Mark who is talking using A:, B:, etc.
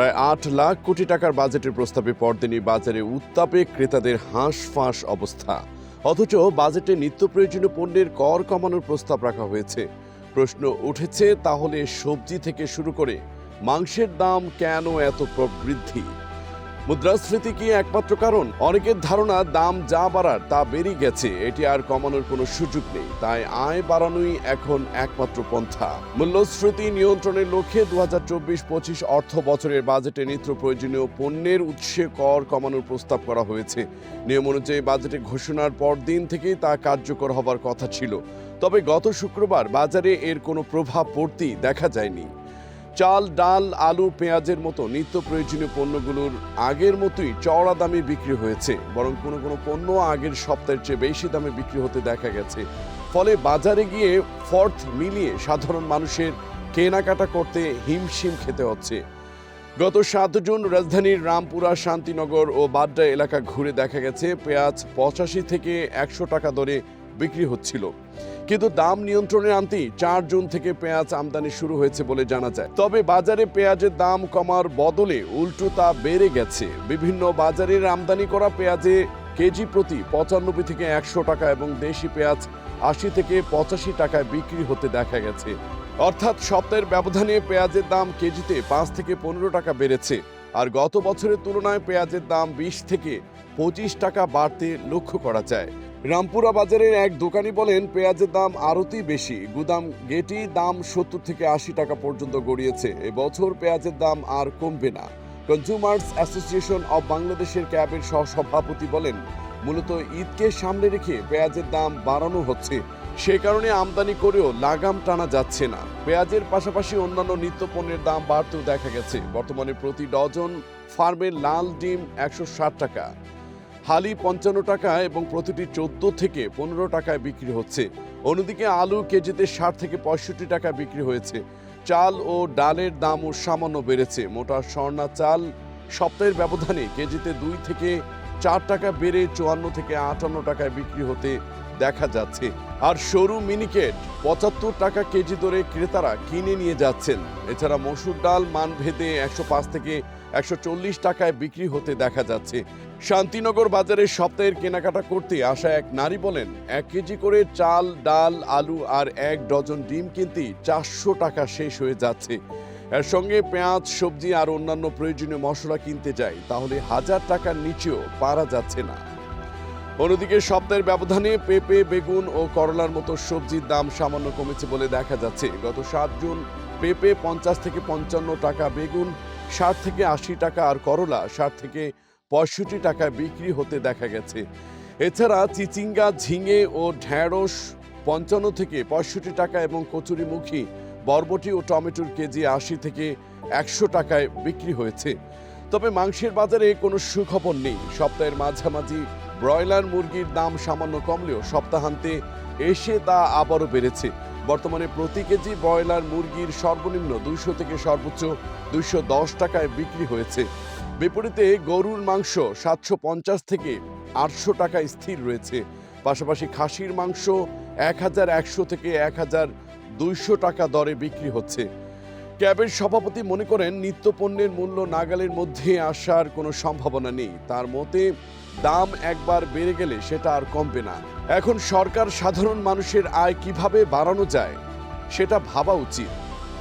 A: প্রায় আট লাখ কোটি টাকার বাজেটের প্রস্তাবে পরদিনই বাজারে উত্তাপে ক্রেতাদের হাঁসফাঁস অবস্থা। অথচ বাজেটে নিত্য প্রয়োজনীয় পণ্যের কর কমানোর প্রস্তাব রাখা হয়েছে। প্রশ্ন উঠেছে, তাহলে সবজি থেকে শুরু করে মাংসের দাম কেন এত প্রবৃদ্ধি? মুদ্রাস্ফীতি কি একমাত্র কারণ? অনেকের ধারণা দাম যা বাড়ার তা বেড়ে গেছে। এটি আর কমানোর কোনো সুযোগ নেই। তাই আয় বাড়ানোই এখন একমাত্র পন্থা। মূল্যস্ফীতি নিয়ন্ত্রণের লক্ষ্যে দু হাজার চব্বিশ পঁচিশ অর্থ বছরের বাজেটে নিত্য প্রয়োজনীয় পণ্যের উৎসে কর কমানোর প্রস্তাব করা হয়েছে। নিয়ম অনুযায়ী বাজেটে ঘোষণার পর দিন থেকেই তা কার্যকর হবার কথা ছিল। তবে গত শুক্রবার বাজারে এর কোনো প্রভাব পড়তেই দেখা যায়নি। চাল, ডাল, আলু, পেঁয়াজের মতো নিত্য প্রয়োজনীয় পণ্যগুলোর আগের মতোই চওড়া দামে বিক্রি হয়েছে। বরং কোনো কোনো পণ্য আগের সপ্তাহের চেয়ে বেশি দামে বিক্রি হতে দেখা গেছে। ফলে বাজারে গিয়ে ফর্থ মিলিয়ে সাধারণ মানুষের কেনাকাটা করতে হিমশিম খেতে হচ্ছে। গত সাত জুন রাজধানীর রামপুরা, শান্তিনগর ও বাড্ডা এলাকা ঘুরে দেখা গেছে, পেঁয়াজ পঁচাশি থেকে একশো টাকা দরে বিক্রি হচ্ছিল। কিন্তু দাম নিয়ন্ত্রণে আনতেই চার জুন থেকে পেঁয়াজ আমদানি শুরু হয়েছে বলে জানা যায়। তবে বাজারে পেঁয়াজের দাম কমার বদলে উল্টো তা বেড়ে গেছে। বিভিন্ন বাজারের আমদানি করা পেঁয়াজে কেজি প্রতি পঁচানব্বই থেকে একশো টাকা এবং দেশি পেঁয়াজ আশি থেকে পঁচাশি টাকায় বিক্রি হতে দেখা গেছে। অর্থাৎ সপ্তাহের ব্যবধানে পেঁয়াজের দাম কেজিতে পাঁচ থেকে পনেরো টাকা বেড়েছে। আর গত বছরের তুলনায় পেঁয়াজের দাম বিশ থেকে পঁচিশ টাকা বাড়তে লক্ষ্য করা যায়। রামপুরা বাজারের এক দোকানি বলেন, পেঁয়াজের দাম আরতি বেশি। গুদাম গেটি দাম সত্তর থেকে আশি টাকা পর্যন্ত গড়িয়েছে। এবছর পেঁয়াজের দাম আর কমবে না। কনজিউমার্স অ্যাসোসিয়েশন অব বাংলাদেশের ক্যাবের সহসভাপতি বলেন, মূলত ঈদকে সামনে রেখে পেঁয়াজের দাম বাড়ানো হচ্ছে। সে কারণে আমদানি করেও লাগাম টানা যাচ্ছে না। পেঁয়াজের পাশাপাশি অন্যান্য নিত্য পণ্যের দাম বাড়তেও দেখা গেছে। বর্তমানে প্রতি ডজন ফার্মের লাল ডিম একশো ষাট টাকা। হালি পঞ্চান্ন টাকা এবং প্রতিটি চোদ্দ থেকে পনেরো টাকায় বিক্রি হচ্ছে। অন্যদিকে আলু কেজিতে ষাট থেকে পঁয়ষট্টি টাকা বিক্রি হয়েছে। চাল ও ডালের দামও সামান্য বেড়েছে। মোটা স্বর্ণা চাল সপ্তাহের ব্যবধানে কেজিতে দুই থেকে চার টাকা বেড়ে চুয়ান্ন থেকে আটান্ন টাকায় বিক্রি হতে দেখা যাচ্ছে। আর সরু মিনিকেট পঁচাত্তর টাকা কেজি দরে ক্রেতারা কিনে নিয়ে যাচ্ছেন। এছাড়া মসুর ডাল, মানভেদে একশো পাঁচ থেকে একশো চল্লিশ টাকায় বিক্রি হতে দেখা যাচ্ছে। শান্তিনগর বাজারে সপ্তাহের কেনাকাটা করতে আসা এক নারী বলেন, এক কেজি করে চাল, ডাল, আলু আর এক ডজন ডিম কিনতে চারশো টাকা শেষ হয়ে যাচ্ছে। এর সঙ্গে পেঁয়াজ, সবজি আর অন্যান্য প্রয়োজনীয় মশলা কিনতে যাই তাহলে হাজার টাকার নিচেও পারা যাচ্ছে না। অন্যদিকে সপ্তাহের ব্যবধানে পেঁপে, বেগুন ও করলার মতো সবজির দাম সামান্য কমেছে বলে দেখা যাচ্ছে। গত সাত জুন পেঁপে পঞ্চাশ থেকে পঞ্চান্ন টাকা, বেগুন ষাট থেকে আশি টাকা আর করলা ষাট থেকে পঁয়ষট্টি টাকায় বিক্রি হতে দেখা গেছে। এছাড়া চিচিঙ্গা, ঝিঙে ও ঢ্যাঁড়স পঞ্চান্ন থেকে পঁয়ষট্টি টাকা এবং কচুরিমুখী, বরবটি ও টমেটোর কেজি আশি থেকে একশো টাকায় বিক্রি হয়েছে। তবে মাংসের বাজারে কোনো সুখবর নেই। সপ্তাহের মাঝামাঝি ব্রয়লার মুরগির দাম সামান্য কমলেও সপ্তাহান্তে এসে তা আবারও বেড়েছে। বর্তমানে প্রতি কেজি ব্রয়লার মুরগির সর্বনিম্ন দুইশো থেকে সর্বোচ্চ দুইশো দশ টাকায় বিক্রি হয়েছে। বিপরীতে গরুর মাংস সাতশো পঞ্চাশ থেকে আটশো টাকা স্থির রয়েছে। পাশাপাশি খাসির মাংস এক হাজার একশো থেকে এক হাজার দুইশো টাকা দরে বিক্রি হচ্ছে। ক্যাবের সভাপতি মনে করেন, নিত্য পণ্যের মূল্য নাগালের মধ্যে আসার কোনো সম্ভাবনা নেই। তার মতে, দাম একবার বেড়ে গেলে সেটা আর কমবে না। এখন সরকার সাধারণ মানুষের আয় কীভাবে বাড়ানো যায়, সেটা ভাবা উচিত।